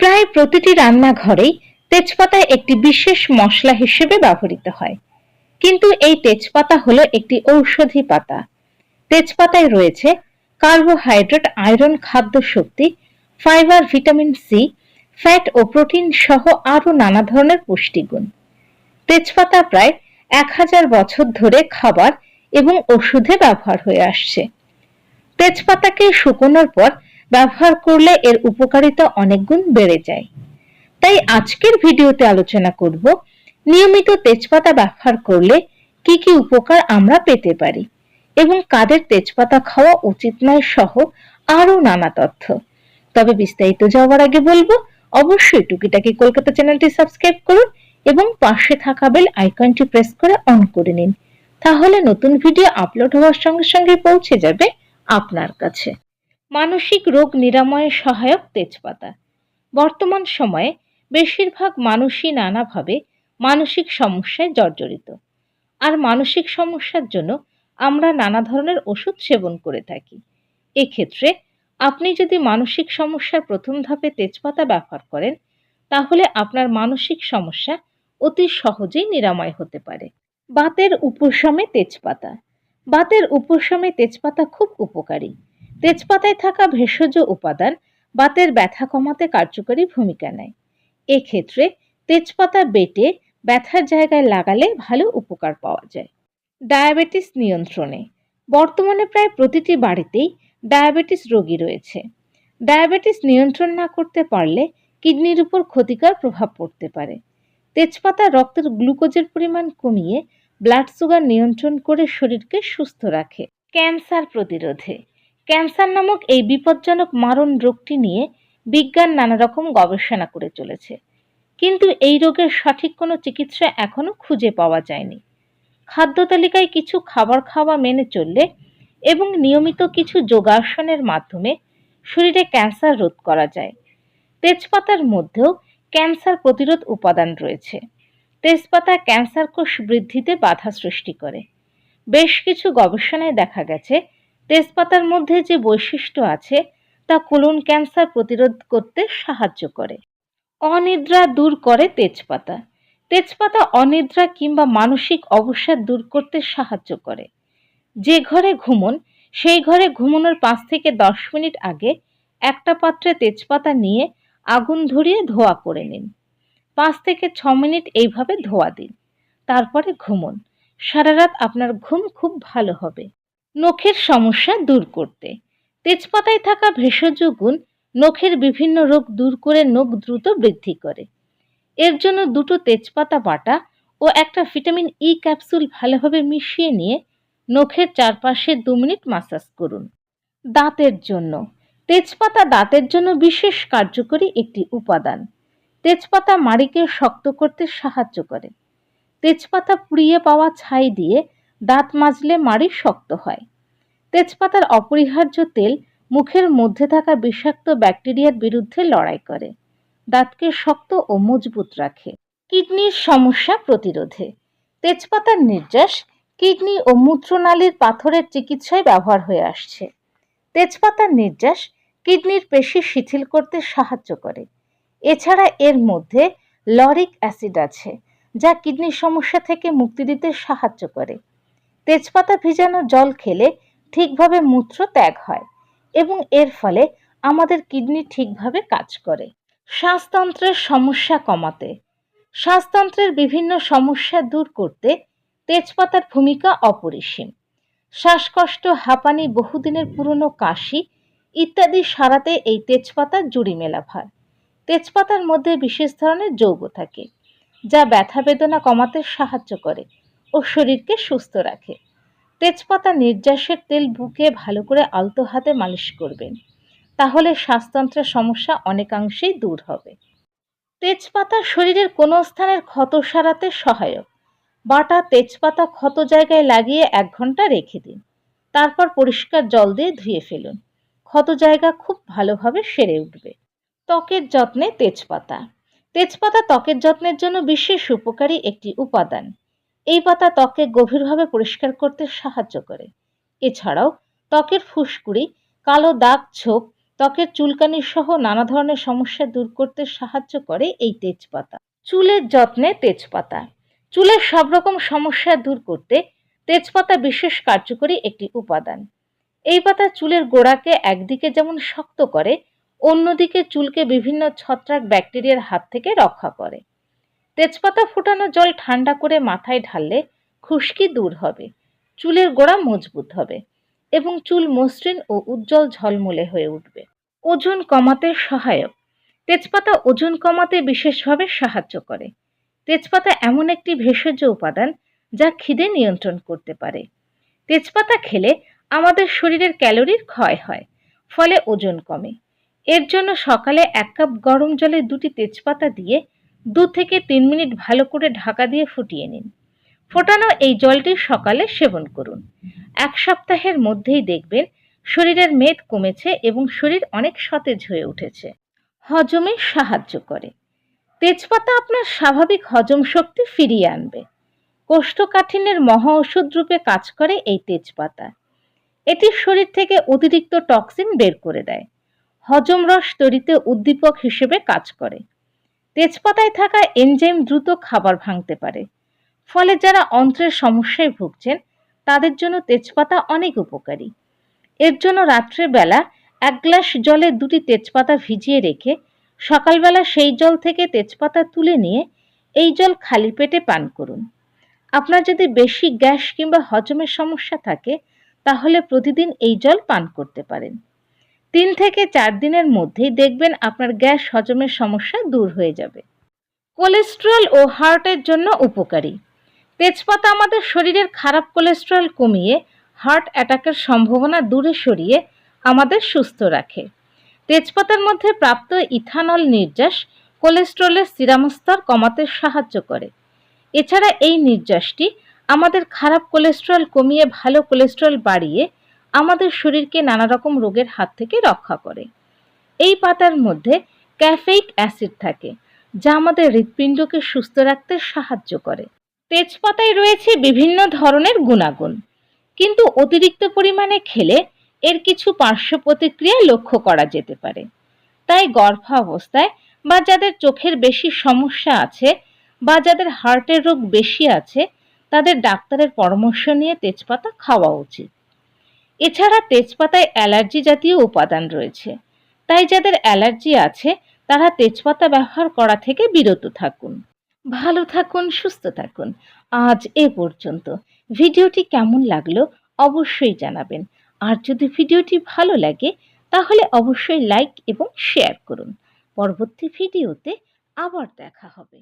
প্রায় প্রতিটি রান্নাঘরেই তেজপাতা একটি বিশেষ মশলা হিসেবে ব্যবহৃত হয়। কিন্তু এই তেজপাতা হলো একটি ঔষধি পাতা। তেজপাতায় রয়েছে কার্বোহাইড্রেট, আয়রন, খাদ্য শক্তি, ফাইবার, ভিটামিন সি ফ্যাট ও প্রোটিন সহ আরও নানা ধরনের পুষ্টিগুণ। তেজপাতা প্রায় এক হাজার বছর ধরে খাবার এবং ওষুধে ব্যবহার হয়ে আসছে। তেজপাতাকে শুকোনোর পর ব্যবহার করলে এর উপকারিতা অনেক গুণ বেড়ে যায়। তাই আজকের ভিডিওতে আলোচনা করব, নিয়মিত তেজপাতা ব্যবহার করলে কি কি উপকার আমরা পেতে পারি এবং কাদের তেজপাতা খাওয়া উচিত নয় সহ আরও নানা তথ্য। তবে বিস্তারিত যাওয়ার আগে বলব, অবশ্যই টুকিটাকি কলকাতা চ্যানেলটি সাবস্ক্রাইব করুন এবং পাশে থাকা বেল আইকনটি প্রেস করে অন করে নিন। তাহলে নতুন ভিডিও আপলোড হওয়ার সঙ্গে সঙ্গে পৌঁছে যাবে আপনার কাছে। মানসিক রোগ নিরাময়ে সহায়ক তেজপাতা। বর্তমান সময়ে বেশিরভাগ মানুষই নানাভাবে মানসিক সমস্যায় জর্জরিত। আর মানসিক সমস্যার জন্য আমরা নানা ধরনের ওষুধ সেবন করে থাকি। এক্ষেত্রে আপনি যদি মানসিক সমস্যার প্রথম ধাপে তেজপাতা ব্যবহার করেন, তাহলে আপনার মানসিক সমস্যা অতি সহজেই নিরাময় হতে পারে। বাতের উপশমে তেজপাতা। বাতের উপশমে তেজপাতা খুব উপকারী। তেজপাতায় থাকা ভেষজ উপাদান বাতের ব্যথা কমাতে কার্যকরী ভূমিকা নেয়। এক্ষেত্রে তেজপাতা বেটে ব্যথার জায়গায় লাগালে ভালো উপকার পাওয়া যায়। ডায়াবেটিস নিয়ন্ত্রণে। বর্তমানে প্রায় প্রতিটি বাড়িতেই ডায়াবেটিস রোগী রয়েছে। ডায়াবেটিস নিয়ন্ত্রণ না করতে পারলে কিডনির উপর ক্ষতিকর প্রভাব পড়তে পারে। তেজপাতা রক্তের গ্লুকোজের পরিমাণ কমিয়ে ব্লাড সুগার নিয়ন্ত্রণ করে শরীরকে সুস্থ রাখে। ক্যান্সার প্রতিরোধে। ক্যান্সার নামক এই বিপজ্জনক মারণ রোগটি নিয়ে বিজ্ঞান নানা রকম গবেষণা করে চলেছে। কিন্তু এই রোগের সঠিক কোনো চিকিৎসা এখনও খুঁজে পাওয়া যায়নি। খাদ্য তালিকায় কিছু খাবার খাওয়া মেনে চললে এবং নিয়মিত কিছু যোগাসনের মাধ্যমে শরীরে ক্যান্সার রোধ করা যায়। তেজপাতার মধ্যেও ক্যান্সার প্রতিরোধ উপাদান রয়েছে। তেজপাতা ক্যান্সার কোষ বৃদ্ধিতে বাধা সৃষ্টি করে। বেশ কিছু গবেষণায় দেখা গেছে, তেজপাতার মধ্যে যে বৈশিষ্ট্য আছে, তা কোলন ক্যান্সার প্রতিরোধ করতে সাহায্য করে। অনিদ্রা দূর করে তেজপাতা। তেজপাতা অনিদ্রা কিংবা মানসিক অবসাদ দূর করতে সাহায্য করে। যে ঘরে ঘুমন, সেই ঘরে ঘুমানোর পাঁচ থেকে দশ মিনিট আগে একটা পাত্রে তেজপাতা নিয়ে আগুন ধরিয়ে ধোয়া করে নিন। পাঁচ থেকে ছ মিনিট এইভাবে ধোয়া দিন। তারপরে ঘুমুন। সারা রাত আপনার ঘুম খুব ভালো হবে। নখের সমস্যা দূর করতে। তেজপাতায় থাকা ভেষজ গুণ নখের বিভিন্ন রোগ দূর করে নখ দ্রুত বৃদ্ধি করে। এর জন্য দুটো তেজপাতা বাটা ও একটা ভিটামিন ই ক্যাপসুল ভালোভাবে মিশিয়ে নিয়ে নখের চারপাশে দু মিনিট মাসাজ করুন। দাঁতের জন্য। তেজপাতা দাঁতের জন্য বিশেষ কার্যকরী একটি উপাদান। তেজপাতা মাড়িকে শক্ত করতে সাহায্য করে। তেজপাতা পুড়িয়ে পাওয়া ছাই দিয়ে দাঁত মাজলে মাড়ি শক্ত হয়। তেজপাতার অপরিহার্য তেল মুখের মধ্যে থাকা বিষাক্ত ব্যাকটেরিয়ার বিরুদ্ধে লড়াই করে। দাঁতকে শক্ত ও মজবুত রাখে। কিডনির সমস্যা প্রতিরোধে। তেজপাতার নির্যাস কিডনি ও মূত্রনালীর পাথরের চিকিৎসায় ব্যবহার হয়ে আসছে। তেজপাতার নির্যাস কিডনির পেশি শিথিল করতে সাহায্য করে। এছাড়া এর মধ্যে লরিক অ্যাসিড আছে, যা কিডনির সমস্যা থেকে মুক্তি দিতে সাহায্য করে। তেজপাতা ভিজানো জল খেলে ঠিকভাবে মূত্র ত্যাগ হয় এবং এর ফলে আমাদের কিডনি ঠিকভাবে কাজ করে। শ্বাসতন্ত্রের সমস্যা কমাতে। শ্বাসতন্ত্রের বিভিন্ন সমস্যা দূর করতে তেজপাতার ভূমিকা অপরিসীম। শ্বাসকষ্ট, হাঁপানি, বহুদিনের পুরনো কাশি ইত্যাদি সারাতে এই তেজপাতা জুড়ি মেলা ভার তেজপাতার মধ্যে বিশেষ ধরনের যৌগ থাকে, যা ব্যথা বেদনা কমাতে সাহায্য করে ও শরীরকে সুস্থ রাখে। তেজপাতা নির্যাসের তেল বুকে ভালো করে আলতো হাতে মালিশ করবেন, তাহলে শ্বাসতন্ত্রের সমস্যা অনেকাংশেই দূর হবে। তেজপাতা শরীরের কোনো স্থানের ক্ষত সারাতে সহায়ক। বাটা তেজপাতা ক্ষত জায়গায় লাগিয়ে এক ঘণ্টা রেখে দিন। তারপর পরিষ্কার জল দিয়ে ধুয়ে ফেলুন। ক্ষত জায়গা খুব ভালোভাবে সেরে উঠবে। ত্বকের যত্নে তেজপাতা। তেজপাতা ত্বকের যত্নের জন্য বিশেষ উপকারী একটি উপাদান। এই পাতা ত্বককে গভীরভাবে পরিষ্কার করতে সাহায্য করে। এছাড়াও ত্বকের ফুসকুড়ি, কালো দাগ ছোপ, ত্বকের চুলকানি সহ নানা ধরনের সমস্যা দূর করতে সাহায্য করে এই তেজপাতা। চুলের যত্নে তেজপাতা। চুলের সব রকম সমস্যা দূর করতে তেজপাতা বিশেষ কার্যকরী একটি উপাদান। এই পাতা চুলের গোড়াকে একদিকে যেমন শক্ত করে অন্যদিকে চুলকে বিভিন্ন ছত্রাক ব্যাকটেরিয়ার হাত থেকে রক্ষা করে। তেজপাতা ফুটানো জল ঠান্ডা করে মাথায় ঢাললে খুশকি দূর হবে, চুলের গোড়া মজবুত হবে এবং চুল মসৃণ ও উজ্জ্বল ঝলমলে হয়ে উঠবে। ওজন কমাতে সহায়ক। তেজপাতা ওজন কমাতে বিশেষভাবে সাহায্য করে। তেজপাতা এমন একটি ভেষজ উপাদান যা খিদে নিয়ন্ত্রণ করতে পারে। তেজপাতা খেলে আমাদের শরীরের ক্যালোরির ক্ষয় হয়, ফলে ওজন কমে। এর জন্য সকালে এক কাপ গরম জলে দুটি তেজপাতা দিয়ে দু থেকে তিন মিনিট ভালো করে ঢাকা দিয়ে ফুটিয়ে নিন। ফোটানো এই জলটি সকালে সেবন করুন। এক সপ্তাহের মধ্যেই দেখবেন শরীরের মেদ কমেছে এবং শরীর অনেক সতেজ হয়ে উঠেছে। হজমে সাহায্য করে। তেজপাতা আপনার স্বাভাবিক হজম শক্তি ফিরিয়ে আনবে। কোষ্ঠকাঠিন্যের মহা ওষুধ রূপে কাজ করে এই তেজপাতা। এটি শরীর থেকে অতিরিক্ত টক্সিন বের করে দেয়। হজম রস তৈরিতে উদ্দীপক হিসেবে কাজ করে। তেজপাতায় থাকা এনজাইম দ্রুত খাবার ভাঙতে পারে। ফলে যারা অন্ত্রের সমস্যায় ভুগছেন, তাদের জন্য তেজপাতা অনেক উপকারী। এর জন্য রাত্রেবেলা এক গ্লাস জলে দুটি তেজপাতা ভিজিয়ে রেখে সকালবেলা সেই জল থেকে তেজপাতা তুলে নিয়ে এই জল খালি পেটে পান করুন। আপনার যদি বেশি গ্যাস কিংবা হজমের সমস্যা থাকে, তাহলে প্রতিদিন এই জল পান করতে পারেন। তিন থেকে চার দিনের মধ্যেই দেখবেন আপনার গ্যাস হজমের সমস্যা দূর হয়ে যাবে। কোলেস্ট্রল ও হার্টের জন্য উপকারী। তেজপাতা আমাদের শরীরের খারাপ কোলেস্ট্রল কমিয়ে হার্ট অ্যাটাকের সম্ভাবনা দূরে সরিয়ে আমাদের সুস্থ রাখে। তেজপাতার মধ্যে প্রাপ্ত ইথানল নির্যাস কোলেস্ট্রলের সিরামস্তর কমাতে সাহায্য করে। এছাড়া এই নির্যাসটি আমাদের খারাপ কোলেস্ট্রল কমিয়ে ভালো কোলেস্ট্রল বাড়িয়ে আমাদের শরীরকে নানা রকম রোগের হাত থেকে রক্ষা করে। এই পাতার মধ্যে ক্যাফেইক অ্যাসিড থাকে, যা আমাদের হৃৎপিণ্ডকে সুস্থ রাখতে সাহায্য করে। তেজপাতায় রয়েছে বিভিন্ন ধরনের গুণাগুণ, কিন্তু অতিরিক্ত পরিমাণে খেলে এর কিছু পার্শ্ব প্রতিক্রিয়া লক্ষ্য করা যেতে পারে। তাই গর্ভাবস্থায় বা যাদের চোখের বেশি সমস্যা আছে বা যাদের হার্টের রোগ বেশি আছে, তাদের ডাক্তারের পরামর্শ নিয়ে তেজপাতা খাওয়া উচিত। এছাড়া তেজপাতায় অ্যালার্জি জাতীয় উপাদান রয়েছে। তাই যাদের অ্যালার্জি আছে, তারা তেজপাতা ব্যবহার করা থেকে বিরত থাকুন। ভালো থাকুন, সুস্থ থাকুন। আজ এ পর্যন্ত। ভিডিওটি কেমন লাগল অবশ্যই জানাবেন। আর যদি ভিডিওটি ভালো লাগে, তাহলে অবশ্যই লাইক এবং শেয়ার করুন। পরবর্তী ভিডিওতে আবার দেখা হবে।